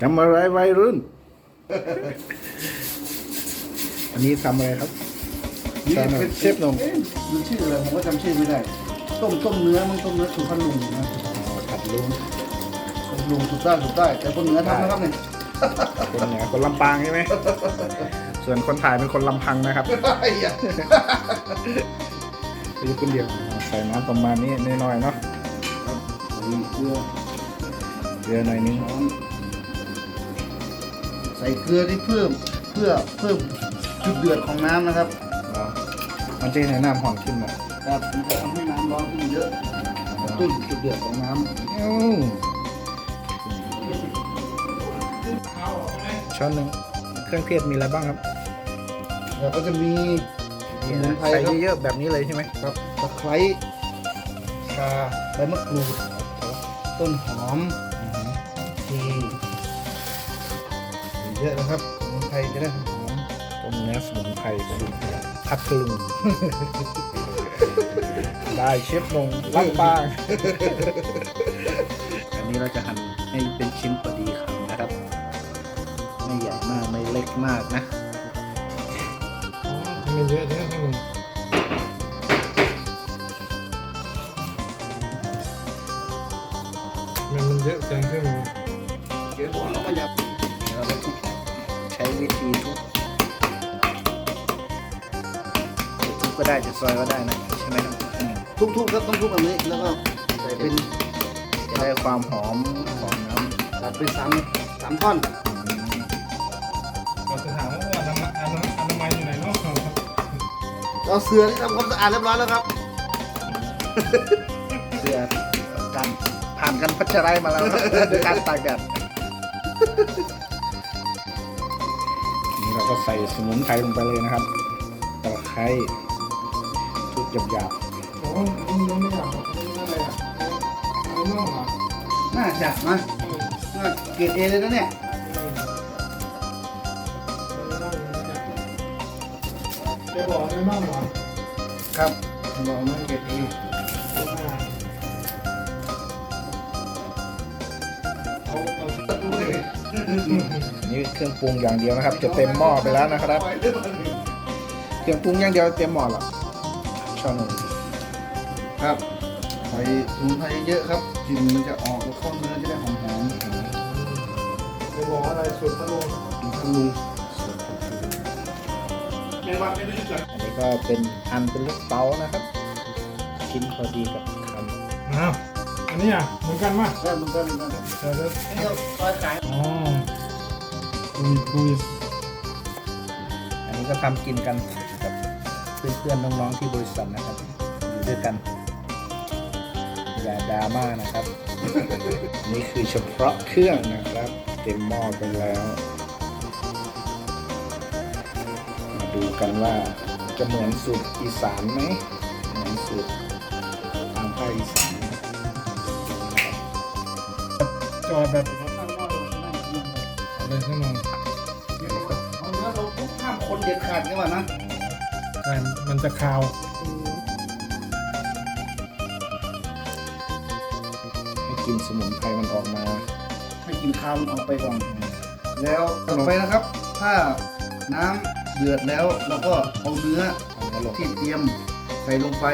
ทำอะไรวัยรุ่น อันนี้ทำอะไรครับนี่ใช่ไหมเป็นเชฟนมอ๊ะมันชื่ออะไรผมก็จำชื่อไม่ได้ ต้มต้มเนื้อมันต้มเนื้อถูกพันลุงนะอ๋อผัดลุงพันลุงถูกได้ถูกได้แต่คนเหนือทำนะครับเนี่ยคนเหนือคนลำปางใช่ไหมส่วนคนถ่ายเป็นคนลำพังนะครับไอ้เหี้ยคือคนเดียวใส่น้ำประมาณนี้น้อยๆเนาะนี่เกลือเยอะหน่อยนึงช้อน ใส่เกลือที่เพิ่มเพื่อเพิ่มจุดเดือดของน้ำนะครับอ๋อมันจะให้น้ำหอมขึ้นมาครับมันจะทำให้น้ำร้อนขึ้นเยอะกระตุ้นจุดเดือดของน้ำอิ๊วช้อนหนึ่งเครื่องเทศมีอะไรบ้างครับแล้วก็จะมีสมุนไพรใส่ครับเยอะๆแบบนี้เลยใช่ไหมครับตะไคร้ชาใบมะกรูดต้นหอมที เยอะนะครับสมุนไพรจะได้หอมต้มเนื้อสมุนไพรสูตรพัทลุงได้เชฟนงลำปางอันนี้เราจะหั่นให้เป็นชิ้นพอดีคำนะครับ ไม่ใหญ่มากไม่เล็กมากนะไม่เยอะนะให้มันมันมันเยอะจังขึ้นมเดี๋ยวผมเอามายับเราก็ใช้ วิธีทุบทุบก็ได้จะซอยก็ได้นะใช่ไหมครับอืมทุบๆครับต้องทุบแบบนี้แล้วก็ใส่เป็นจะได้ความหอมของน้ตัดเป็นสามสามท่อนเราจะถามว่าอนามัยอนาอนามัยอยู่ไหนเนาะเอาเสือที่ทำความสะอาดเรียบร้อยแล้วครับำเสื้อการผ่านการพัชไรมาแล้วนะครับโดยการตากแดดนี่ เราก็ใส่สมุนไพรลงไปเลยนะครับตะไคร้ทุบหยาบโอ้ยอันนี้ยังไม่อยากบอกนี่อะไรอะไอ้น่องเหรอน่าจัดนะน่าเกรดเอเลยนะเนี่ยแกบอกไม่น่องเหรอครับบอกนะเกรดเอเอาเอาๆ นี่เครื่องปรุงอย่างเดียวนะครับ จะเต็มหม้อไปแล้วนะครับ เครื่องปรุงอย่างเดียวเต็มหม้อแล้วช้อนหนึ่งครับใส่สมุนไพรเยอะครับกลิ่นมันจะออกแล้วเข้าเนื้อจะได้หอมไปบอกอะไรสุดพะโล้ๆกินพันลุงในวัดไม่ได้รู้จักอันนี้ก็เป็นอันเป็นลูกเต๋านะครับชิ้นพอดีกับคอ้าวอันนี้อะเหมือนกันมั้ยได้เหมือนกันเหมือนกันเดี๋ยวเดี๋ยวนี่ก็ซอยขายอ๋อ คุยคุยำอันนี้ก็ทำกินกันกับเพื่อนๆน้องๆที่บริษัทนะครับ อยู่ด้วยกัน อย่าดราม่านะครับอันนี่คือเฉพาะเครื่องนะครับ เต็มหม้อไปแล้วมาดูกันว่าจะเหมือนสูตรอีสานไหมเหมือนสูตรทางภาคอีสานไหมจอดแบบ อะไรข้างในเอาเนื้อเราปุ๊บห้ามคนเด็ดขาดกันว่านะใช่มันจะคาวให้กลินสมุนไพรมันออกมา ให้กินข้าวมันออกไปก่อน แล้วต่อไปนะครับ ถ้าน้ำเดือดแล้วเราก็เอาเนื้อเอามาลง ที่เตรียมใส่ลงไป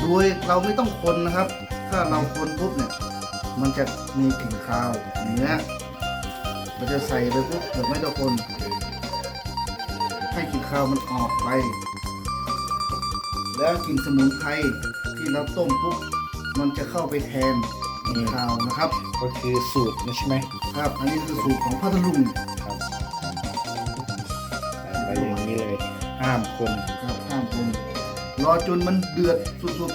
โดยเราไม่ต้องคนนะครับ ถ้าเราคนปุ๊บเนี่ย มันจะมีกลิ่นคาวเนื้อ เราจะใส่ไปปุ๊บแบบไม่ต้องคน ให้กลิ่นคาวมันออกไป แล้วกลิ่นสมุนไพรที่เราต้มปุ๊บมันจะเข้าไปแทนกลิ่นคาวนะครับ ก็คือสูตรนะใช่ไหมครับ อันนี้คือสูตรของพัทลุงครับใส่ไปอย่างนี้เลยห้ามคนครับห้ามคนรอจนมันเดือดสุด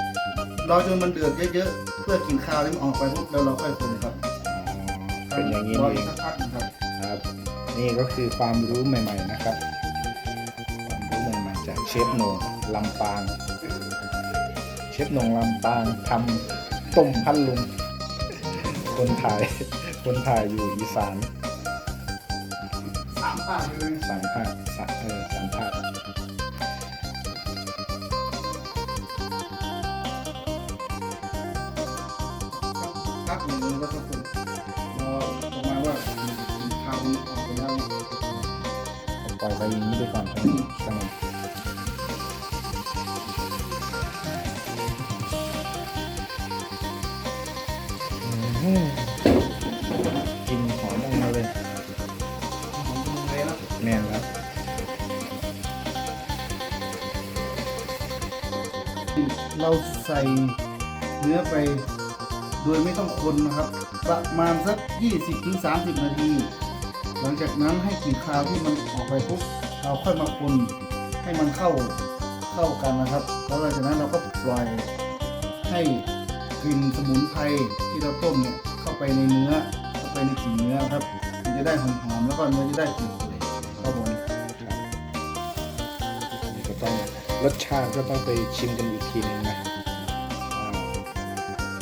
ๆรอจนมันเดือดเยอะๆเพื่อกลินข้าวนี่มันออกไปปุ๊บแล้วเราค่อยคนครับ เป็นอย่างนี้รอเออีกงสักพักหนึ่งครับครับ นี่ก็คือความรู้ใหม่ ๆ นะครับ ความรู้ใหม่ๆจากเชฟโหนงลำปาง เชฟโหนงลำปางทำต้มพันลุง คนถ่ายคนถ่ายอยู่อีสานสามภาคเลยสามภาคสามเออสามภาคพักหนึ่งแล้วก็คนรอประมาณว่า ปล่อยไปอย่างนี้ไปก่อนครับช่างมันอืมกินหอมออกมาเลยหอมมุนไพรแล้วแน่นแล้วเราใส่เนื้อไปโดยไม่ต้องคนนะครับ ประมาณสัก 20-30 นาที หลังจากนั้นให้กลิ่นคาวที่มันออกไปปุ๊บเราค่อยมาคนให้มันเข้าเข้ากันนะครับ แล้วหลังจากนั้นเราก็ปล่อยให้กลิ่นสมุนไพรที่เราต้มเนี่ยเข้าไปในเนื้อเข้าไปในกลิ่นเนื้อครับมันจะได้หอมๆแล้วก็เนื้อจะได้เปื่อยๆครับผมนี่ก็ต้องรสชาติก็ต้องไปชิมกันอีกทีหนึงนะว่า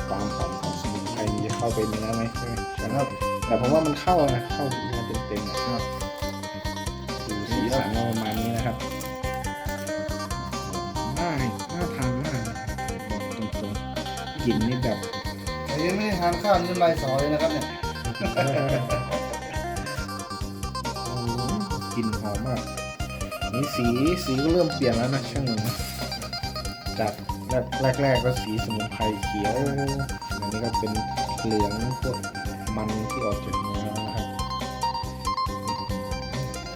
ความหอมของสมุนไพรนี่จะเข้าไปเนื้อไหมใช่ไหมใช่ไหมครับ แต่ผมว่ามันเข้านะเข้าเนื้อเต็มๆนะครับดูสีสันประมาณนี้นะครับน่าน่าทานมากบอกตรงๆกลิ่นนี่แบบแต่ยังไม่ได้ทานข้าวนี่น้ำลายสอเลยนะครับเนี่ยโอ้กลิ่นหอมมากนี่สีสีก็เริ่มเปลี่ยนแล้วนะช่างหนึ่งนะจากแรกแรกๆก็สีสมุนไพรเขียวอันนี้ก็เป็นเหลืองพวก มันที่ออกจากเนื้อนะครับ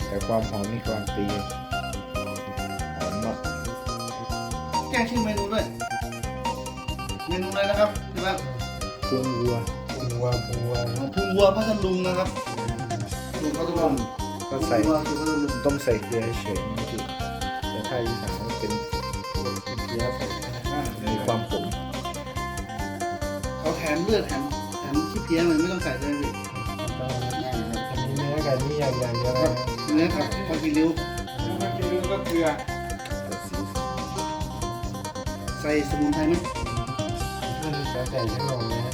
แต่ความหอมนี่การันตีหอมมากแจ้งชื่อเมนูด้วยเมนูอะไรนะครับพี่บ้างพุงวัวพุงวัวพุงวัวอ๋อพุงวัวพัทลุงนะครับลุงพัทลุงก็ใส่พุงวัวคือพัทลุงต้มใส่เกลือเฉยๆนี่คือแต่ถ้าอีสานมันเป็นเกลือใส่อ่ามีความขมเขาแถมเลือดแถมแถม ขี้เพี้ยมันไม่ต้องใส่เลยพี่ต้องอันนี้เนื้อกับนี่อย่างอย่างเดียวครันะบเนื้อครับพอกินริ้วถ้ากินเนื้อก็เกลือสีใส่สมุนไพรไหมนั่นแต่แต่ยังลงเลย